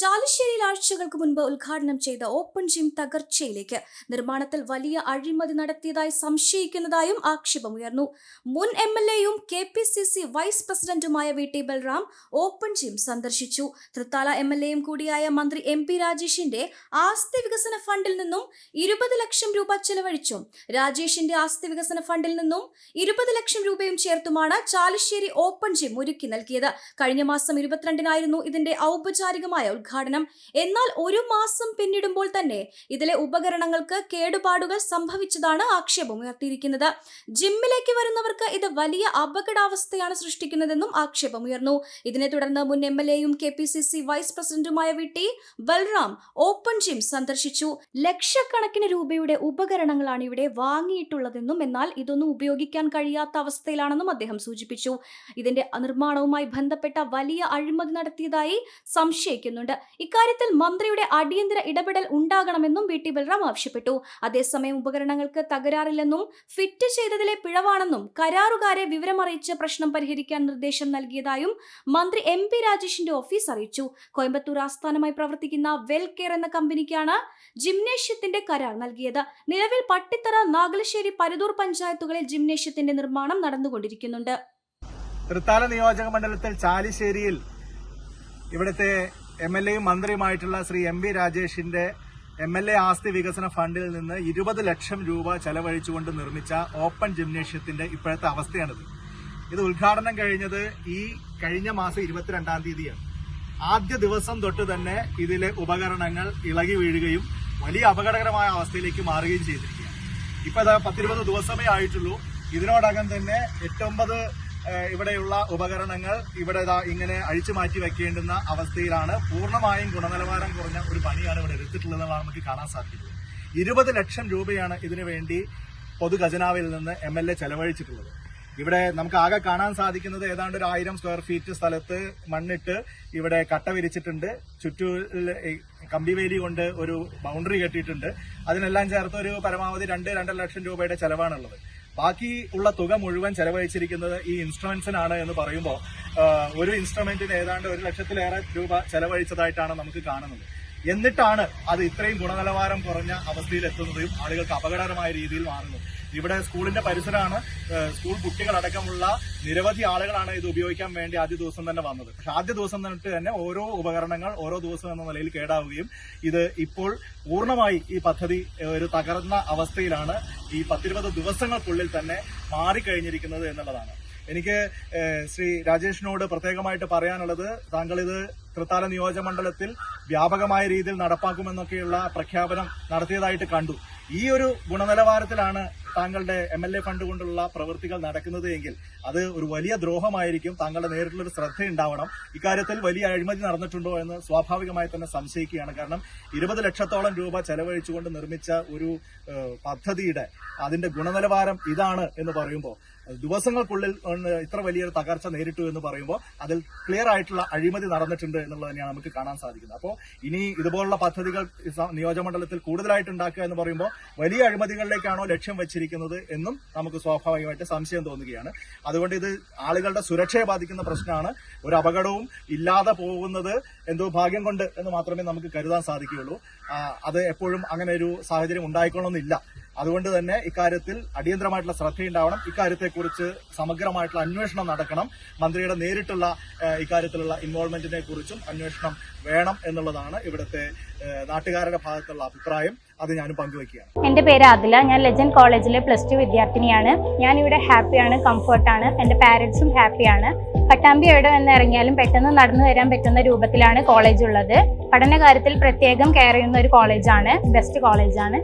ചാലിശ്ശേരിയിൽ ആഴ്ചകൾക്ക് മുൻപ് ഉദ്ഘാടനം ചെയ്ത ഓപ്പൺ ജിം തകർച്ചയിലേക്ക് നിർമ്മാണത്തിൽ വലിയ അഴിമതി നടത്തിയതായി സംശയിക്കുന്നതായും ആക്ഷേപമുയർന്നു. മുൻ എം എൽ എയും K P C C vice പ്രസിഡന്റുമായ V T Balram open gym സന്ദർശിച്ചു. തൃത്താല എം എൽ എയും കൂടിയായ മന്ത്രി എം പി രാജേഷിന്റെ ആസ്തി വികസന ഫണ്ടിൽ നിന്നും ഇരുപത് ലക്ഷം രൂപ ചെലവഴിച്ചും രാജേഷിന്റെ ആസ്തി വികസന ഫണ്ടിൽ നിന്നും ഇരുപത് ലക്ഷം രൂപയും ചേർത്തുമാണ് ചാലുശ്ശേരി ഓപ്പൺ ജിം ഒരുക്കി നൽകിയത്. കഴിഞ്ഞ മാസം ഇരുപത്തിരണ്ടിനായിരുന്നു ഇതിന്റെ ഔപചാരികമായ ഉദ്ഘാടനം. എന്നാൽ ഒരു മാസം പിന്നിടുമ്പോൾ തന്നെ ഇതിലെ ഉപകരണങ്ങൾക്ക് കേടുപാടുകൾ സംഭവിച്ചതാണ് ആക്ഷേപം ഉയർത്തിയിരിക്കുന്നത്. ജിമ്മിലേക്ക് വരുന്നവർക്ക് ഇത് വലിയ അപകടാവസ്ഥയാണ് സൃഷ്ടിക്കുന്നതെന്നും ആക്ഷേപം ഉയർന്നു. ഇതിനെ തുടർന്ന് മുൻ എം എൽ എയും K P C C vice പ്രസിഡന്റുമായ V T Balram open gym സന്ദർശിച്ചു. ലക്ഷക്കണക്കിന് രൂപയുടെ ഉപകരണങ്ങളാണ് ഇവിടെ വാങ്ങിയിട്ടുള്ളതെന്നും എന്നാൽ ഇതൊന്നും ഉപയോഗിക്കാൻ കഴിയാത്ത അവസ്ഥയിലാണെന്നും അദ്ദേഹം സൂചിപ്പിച്ചു. ഇതിന്റെ നിർമ്മാണവുമായി ബന്ധപ്പെട്ട വലിയ അഴിമതി നടത്തിയതായി സംശയിക്കുന്നുണ്ട്. ഇക്കാര്യത്തിൽ മന്ത്രിയുടെ അടിയന്തര ഇടപെടൽ ഉണ്ടാകണമെന്നും വി ടി ബൽറാം ആവശ്യപ്പെട്ടു. അതേസമയം ഉപകരണങ്ങൾക്ക് തകരാറില്ലെന്നും ഫിറ്റ് ചെയ്തതിലെ പിഴവാണെന്നും കരാറുകാരെ വിവരമറിയിച്ച് പ്രശ്നം പരിഹരിക്കാൻ നിർദ്ദേശം നൽകിയതായും മന്ത്രി എം പി രാജേഷിന്റെ ഓഫീസ് അറിയിച്ചു. കോയമ്പത്തൂർ ആസ്ഥാനമായി പ്രവർത്തിക്കുന്ന വെൽ കെയർ എന്ന കമ്പനിക്കാണ് ജിംനേഷ്യത്തിന്റെ കരാർ നൽകിയത്. നിലവിൽ പട്ടിത്തറ നാഗലശ്ശേരി പരുതൂർ പഞ്ചായത്തുകളിൽ ജിംനേഷ്യത്തിന്റെ നിർമ്മാണം നടന്നുകൊണ്ടിരിക്കുന്നുണ്ട്. തൃത്താല നിയോജക മണ്ഡലത്തിൽ ചാലിശ്ശേരിയിൽ ഇവിടുത്തെ എം എൽ എയും മന്ത്രിയുമായിട്ടുള്ള ശ്രീ എം വി രാജേഷിന്റെ എം എൽ എ ആസ്തി വികസന ഫണ്ടിൽ നിന്ന് ഇരുപത് ലക്ഷം രൂപ ചെലവഴിച്ചുകൊണ്ട് നിർമ്മിച്ച ഓപ്പൺ ജിംനേഷ്യത്തിന്റെ ഇപ്പോഴത്തെ അവസ്ഥയാണിത്. ഇത് ഉദ്ഘാടനം കഴിഞ്ഞത് ഈ കഴിഞ്ഞ മാസം ഇരുപത്തിരണ്ടാം തീയതിയാണ്. ആദ്യ ദിവസം തൊട്ട് തന്നെ ഇതിലെ ഉപകരണങ്ങൾ ഇളകി വീഴുകയും വലിയ അപകടകരമായ അവസ്ഥയിലേക്ക് മാറുകയും ചെയ്തിരിക്കുകയാണ്. ഇപ്പൊ പത്തിരുപത് ദിവസമേ ആയിട്ടുള്ളൂ. ഇതിനോടകം തന്നെ എട്ടൊമ്പത് ഇവിടെയുള്ള ഉപകരണങ്ങൾ ഇവിടെ ഇങ്ങനെ അഴിച്ചു മാറ്റി വെക്കേണ്ടുന്ന അവസ്ഥയിലാണ് പൂർണമായും ഗുണനിലവാരം കുറഞ്ഞ ഒരു പണിയാണ് ഇവിടെ എടുത്തിട്ടുള്ളതെന്നാണ് നമുക്ക് കാണാൻ സാധിക്കുന്നത്. ഇരുപത് ലക്ഷം രൂപയാണ് ഇതിനു വേണ്ടി പൊതുഖജനാവിൽ നിന്ന് എം എൽ എ ചെലവഴിച്ചിട്ടുള്ളത്. ഇവിടെ നമുക്ക് ആകെ കാണാൻ സാധിക്കുന്നത് ഏതാണ്ട് ഒരു ആയിരം സ്ക്വയർ ഫീറ്റ് സ്ഥലത്ത് മണ്ണിട്ട് ഇവിടെ കട്ട വിരിച്ചിട്ടുണ്ട്. ചുറ്റും കമ്പിവേലി കൊണ്ട് ഒരു ബൗണ്ടറി കെട്ടിയിട്ടുണ്ട്. അതിനെല്ലാം ചേർത്ത് ഒരു പരമാവധി രണ്ട് രണ്ടര ലക്ഷം രൂപയുടെ ചെലവാണുള്ളത്. ബാക്കി ഉള്ള തുക മുഴുവൻ ചെലവഴിച്ചിരിക്കുന്നത് ഈ ഇൻസ്ട്രുമെന്റ്സിനാണ് എന്ന് പറയുമ്പോൾ ഒരു ഇൻസ്ട്രുമെന്റിന് ഏതാണ്ട് ഒരു ലക്ഷത്തിലേറെ രൂപ ചെലവഴിച്ചതായിട്ടാണ് നമുക്ക് കാണുന്നത്. എന്നിട്ടാണ് അത് ഇത്രയും ഗുണനിലവാരം കുറഞ്ഞ അവസ്ഥയിൽ എത്തുന്നതും ആളുകൾക്ക് അപകടകരമായ രീതിയിൽ മാറുന്നത്. ഇവിടെ സ്കൂളിന്റെ പരിസരമാണ് സ്കൂൾ കുട്ടികൾ അടക്കമുള്ള നിരവധി ആളുകളാണ് ഇത് ഉപയോഗിക്കാൻ വേണ്ടി ആദ്യ ദിവസം തന്നെ വന്നത്. പക്ഷെ ആദ്യ ദിവസം തൊട്ട് തന്നെ ഓരോ ഉപകരണങ്ങൾ ഓരോ ദിവസം എന്ന നിലയിൽ കേടാവുകയും ഇത് ഇപ്പോൾ പൂർണമായി ഈ പദ്ധതി ഒരു തകർന്ന അവസ്ഥയിലാണ് ഈ പത്തിരുപത് ദിവസങ്ങൾക്കുള്ളിൽ തന്നെ മാറിക്കഴിഞ്ഞിരിക്കുന്നത് എന്നുള്ളതാണ്. എനിക്ക് ശ്രീ രാജേഷിനോട് പ്രത്യേകമായിട്ട് പറയാനുള്ളത് താങ്കൾ ഇത് തൃത്താല നിയോജകമണ്ഡലത്തിൽ വ്യാപകമായ രീതിയിൽ നടപ്പാക്കുമെന്നൊക്കെയുള്ള പ്രഖ്യാപനം നടത്തിയതായിട്ട് കണ്ടു. ഈ ഒരു ഗുണനിലവാരത്തിലാണ് താങ്കളുടെ എം എൽ എ ഫണ്ട് കൊണ്ടുള്ള പ്രവൃത്തികൾ നടക്കുന്നത് എങ്കിൽ അത് ഒരു വലിയ ദ്രോഹമായിരിക്കും. താങ്കളുടെ നേരിട്ടുള്ള ഒരു ശ്രദ്ധയുണ്ടാവണം. ഇക്കാര്യത്തിൽ വലിയ അഴിമതി നടന്നിട്ടുണ്ടോ എന്ന് സ്വാഭാവികമായി തന്നെ സംശയിക്കുകയാണ്. കാരണം ഇരുപത് ലക്ഷത്തോളം രൂപ ചെലവഴിച്ചുകൊണ്ട് നിർമ്മിച്ച ഒരു പദ്ധതിയുടെ അതിന്റെ ഗുണനിലവാരം ഇതാണ് എന്ന് പറയുമ്പോൾ ദിവസങ്ങൾക്കുള്ളിൽ ഇത്ര വലിയൊരു തകർച്ച നേരിട്ടു എന്ന് പറയുമ്പോൾ അതിൽ ക്ലിയർ ആയിട്ടുള്ള അഴിമതി നടന്നിട്ടുണ്ട് എന്നുള്ളത് തന്നെയാണ് നമുക്ക് കാണാൻ സാധിക്കുന്നത്. അപ്പോൾ ഇനി ഇതുപോലുള്ള പദ്ധതികൾ നിയോജകമണ്ഡലത്തിൽ കൂടുതലായിട്ട് ഉണ്ടാക്കുക എന്ന് പറയുമ്പോൾ വലിയ അഴിമതികളിലേക്കാണോ ലക്ഷ്യം വെച്ചിരിക്കുന്നത് എന്നും നമുക്ക് സ്വാഭാവികമായിട്ട് സംശയം തോന്നുകയാണ്. അതുകൊണ്ട് ഇത് ആളുകളുടെ സുരക്ഷയെ ബാധിക്കുന്ന പ്രശ്നമാണ്. ഒരു അപകടവും ഇല്ലാതെ പോകുന്നത് എന്തോ ഭാഗ്യം കൊണ്ട് എന്ന് മാത്രമേ നമുക്ക് കരുതാൻ സാധിക്കുകയുള്ളൂ. അത് എപ്പോഴും അങ്ങനെ ഒരു സാഹചര്യം ഉണ്ടായിക്കൊള്ളണമെന്നില്ല. അതുകൊണ്ട് തന്നെ ഇക്കാര്യത്തിൽ അടിയന്തരമായിട്ടുള്ള ശ്രദ്ധയുണ്ടാവണം. ഇക്കാര്യത്തെക്കുറിച്ച് സമഗ്രമായിട്ടുള്ള അന്വേഷണം നടക്കണം. മന്ത്രിയുടെ നേരിട്ടുള്ള ഇക്കാര്യത്തിലുള്ള ഇൻവോൾവ്മെന്റിനെ കുറിച്ചും അന്വേഷണം വേണം എന്നുള്ളതാണ് ഇവിടുത്തെ നാട്ടുകാരുടെ ഭാഗത്തുള്ള അഭിപ്രായം. അത് ഞാനും പങ്കുവെക്കുകയാണ് എന്റെ പേര് അതില ഞാൻ ലെജൻഡ് കോളേജിലെ പ്ലസ് ടു വിദ്യാർത്ഥിനിയാണ്. ഞാൻ ഇവിടെ ഹാപ്പിയാണ് കംഫർട്ടാണ്. എന്റെ പാരൻസും ഹാപ്പിയാണ്. പട്ടാമ്പി എവിടെ എന്ന് ഇറങ്ങിയാലും പെട്ടെന്ന് നടന്നു വരാൻ പറ്റുന്ന രൂപത്തിലാണ് കോളേജ് ഉള്ളത്. പഠന കാര്യത്തിൽ പ്രത്യേകം കെയർ ചെയ്യുന്ന ഒരു കോളേജാണ് ബെസ്റ്റ് കോളേജാണ്.